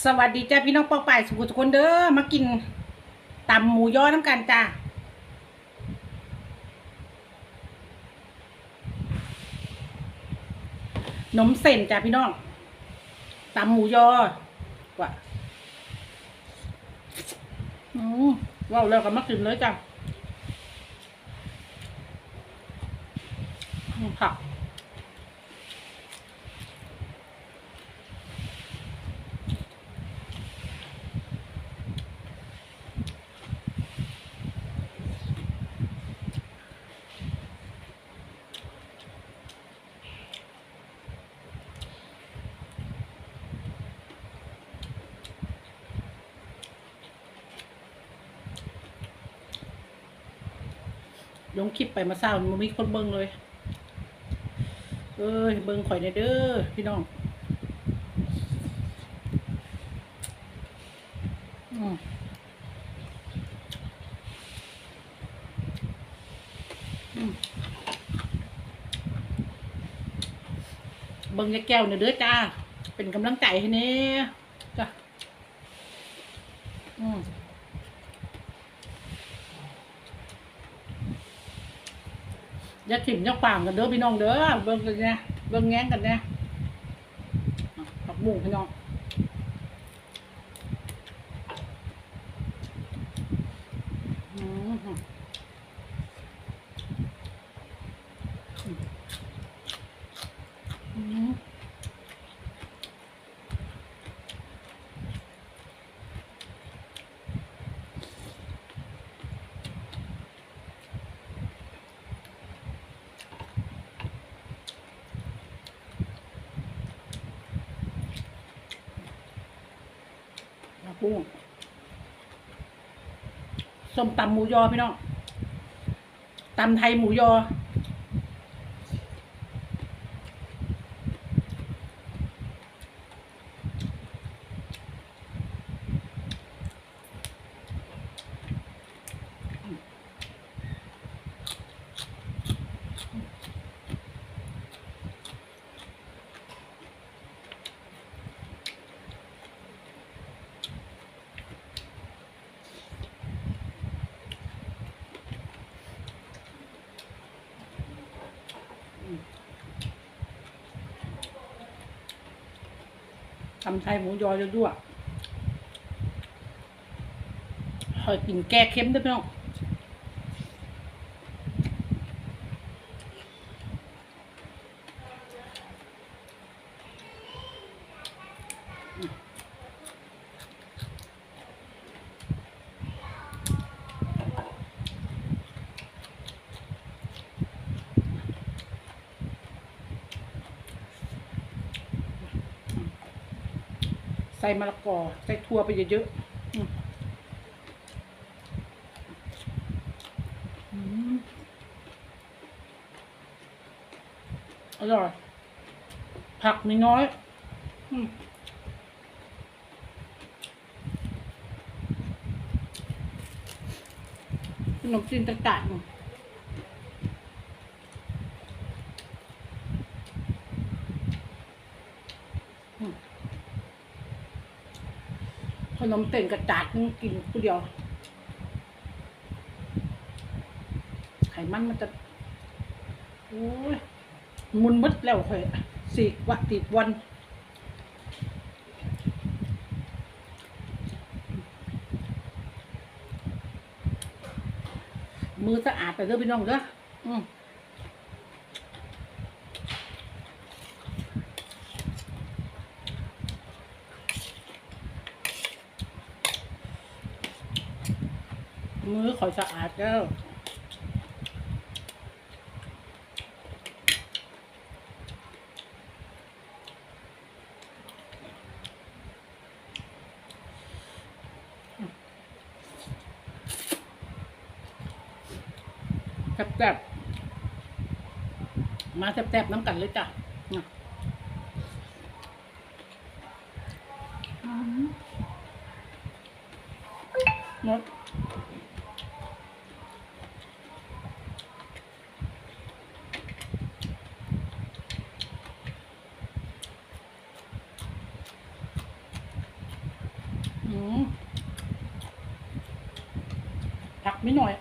สวัสดีจ้าพี่น้องปอกป่ายสุขุทุกคนเด้อมากินตำหมูยอน้ำกันจ้าหนมเส้นจ้าพี่น้องตำหมูยอว่ะอืมว้าวแล้วก็มากินเลยจ้าผัก ลงคลิปไปมาเศร้ามันมีคนเบิ่งเลย เอ้ย เบิ่งข่อยในอยเด้อพี่น้องอืมอืมเบิ่งแก้วเนี่ยเด้อจ้า เป็นกำลังใจให้เน่จ้ะอืม อย่าถิ่มอย่าขวามกันเด้อพี่น้องเด้อเบิ่งกันเนี่ยเบิ่งแง้งกันเนี่ยอะผักบุ้งพี่น้องอืมอืมผักบุ้ง ส้มตำหมูยอพี่น้องตำไทยหมูยอ ทำไทยหมูยอยด้วๆคอยกินแก้เค็มได้ไหมน้อง ใส่มะละกอ ใส่ถั่วไปเยอะๆอืมอืมอร่อย ผักน้อยๆอืมขนมจีนต่างๆ ขนมเต่งกระจาดนึงกินผู้เดียว ไขมันมันจะโอ้ยมุนมึดแล้วค่อยสีกวัติดวันมือสะอาดไปเด้อพี่น้องเด้ออืม มือขอยสะอาดแล้วแซ่บๆมาแซ่บๆน้ำกันเลยจ้ะอืมหมด อ ไม่หน่อย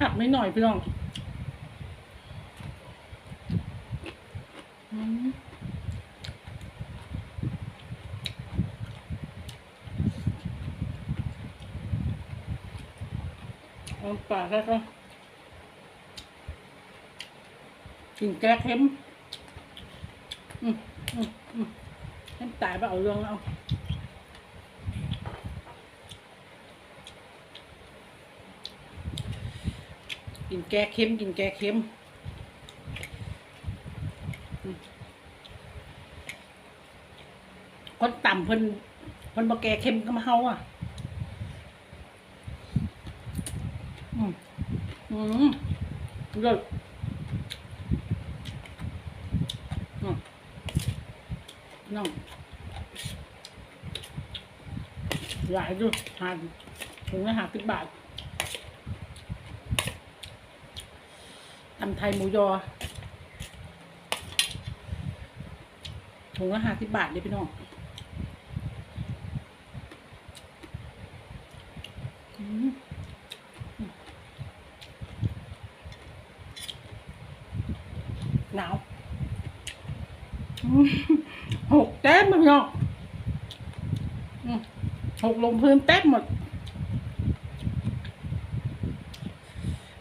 หักไม่หน่อยพี่น้องอืมเอาปากแล้วก็ กินแก้เค็มอืมอืมอืมให้ตายไปเอาเรื่องแล้วเอากินแก้เค็มกินแก้เค็มคนต่ำเพิ่นเพิ่นบ่แก้เค็มก็มาเฮาอะ อืมอืมเลิศอืม น้องหลายดูทานถึงละห้าสิบบาทตำไทยหมูยอถุงละห้าสิบบาทเลยพี่น้องอืมหนาว หกแต้มพี่น้องอืมหกลงพื้นแต้มหมด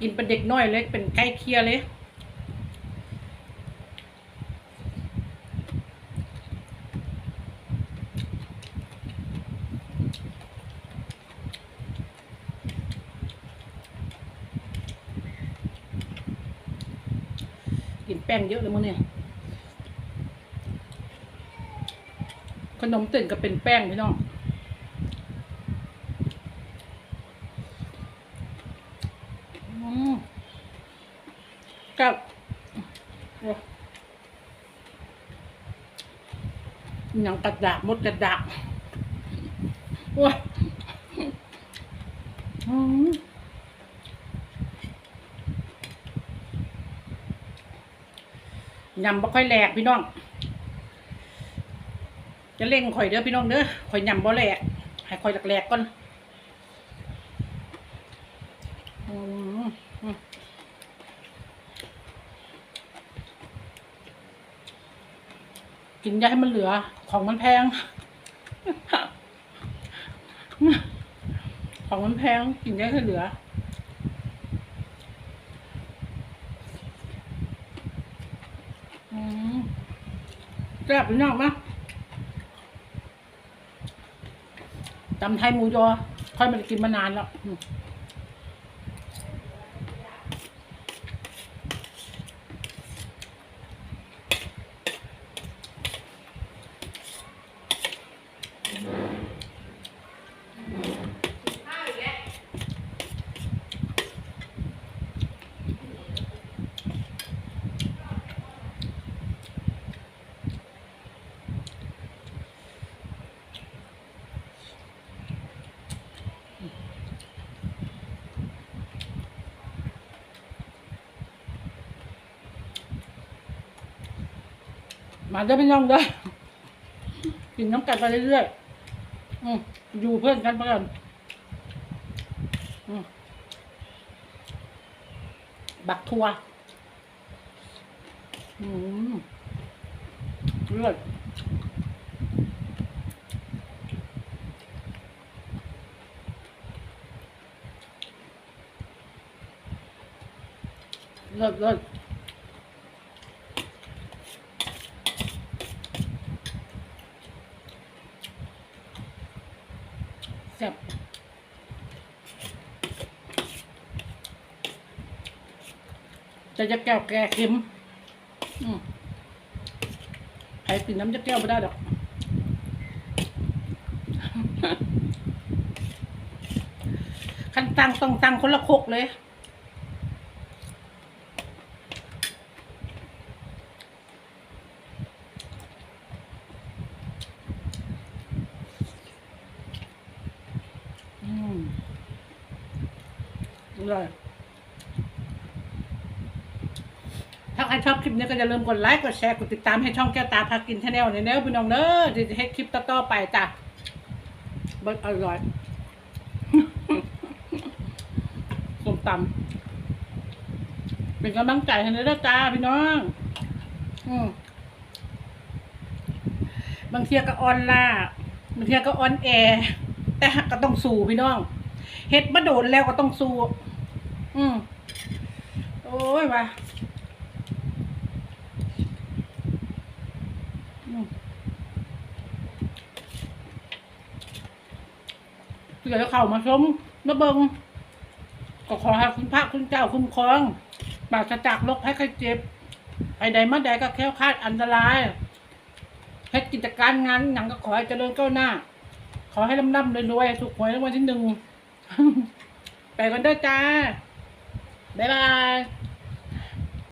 กินเป็นเด็กน้อยเล็กเป็นใกล้เคียเลยกินแป้งเยอะเลยมึงเนี่ย ขนมตื่นก็เป็นแป้งพี่น้องกับอ้หยังกระดาษมดกระดาษโอ้ยอืมยำบ่ค่อยแหลกพี่น้อง จะเล่งข่อยเด้อพี่น้องเด้อข่อยยำบ่แหลกให้ข่อยแหลกๆก่อนกินยาให้มันเหลือของมันแพง ของมันแพง กินยาให้เหลือ อืมแซ่บพี่น้องมะ ตำไทยหมูยอค่อยไมากินมานานแล้ว มาได้ไม่ย่องได้กินน้ำกันไปเรื่อยๆอืมอยู่เพื่อนกันไปก่อนอืมบักทัวอืมเลือดเลิศเลิศ ซ่บจะจะแก้วแก้เค็มใครกินน้ำจะแก้วไม่ได้ดอกคันตังต้องตังคนละคกเลย ใครชอบคลิปนี้ก็อย่าลืมกดไลค์กดแชร์กดติดตามให้ช่องแก้วตาพากินชาแนลในแนวพี่น้องเด้อที่จะให้คลิปต่อๆไปจ้ะเบิร์อร่อยส้มตำเป็นกำลังใจให้เลยนะจ้าพี่น้องอืมบางเทียก็ออนล่าบางเทียก็ออนแอร์แต่หักก็ต้องสู้พี่น้องเฮ็ดมาโดนแล้วก็ต้องสู้อืมโอ้ยว่ะ เดี๋ยเข้ามาชมมาเบิงก็ขอให้คุณพระคุณเจ้าคุ้มครองปราศจากโรคภัยไข้เจ็บไปใดมาใดก็แคล้วคลาดอันตรายให้กิจการงานหนังก็ขอให้เจริญก้าวหน้า ขอให้ร่ำร่ำรวยๆถูกหวยรางวัลที่หนึ่งไปกันเด้อจ้าบ๊ายบาย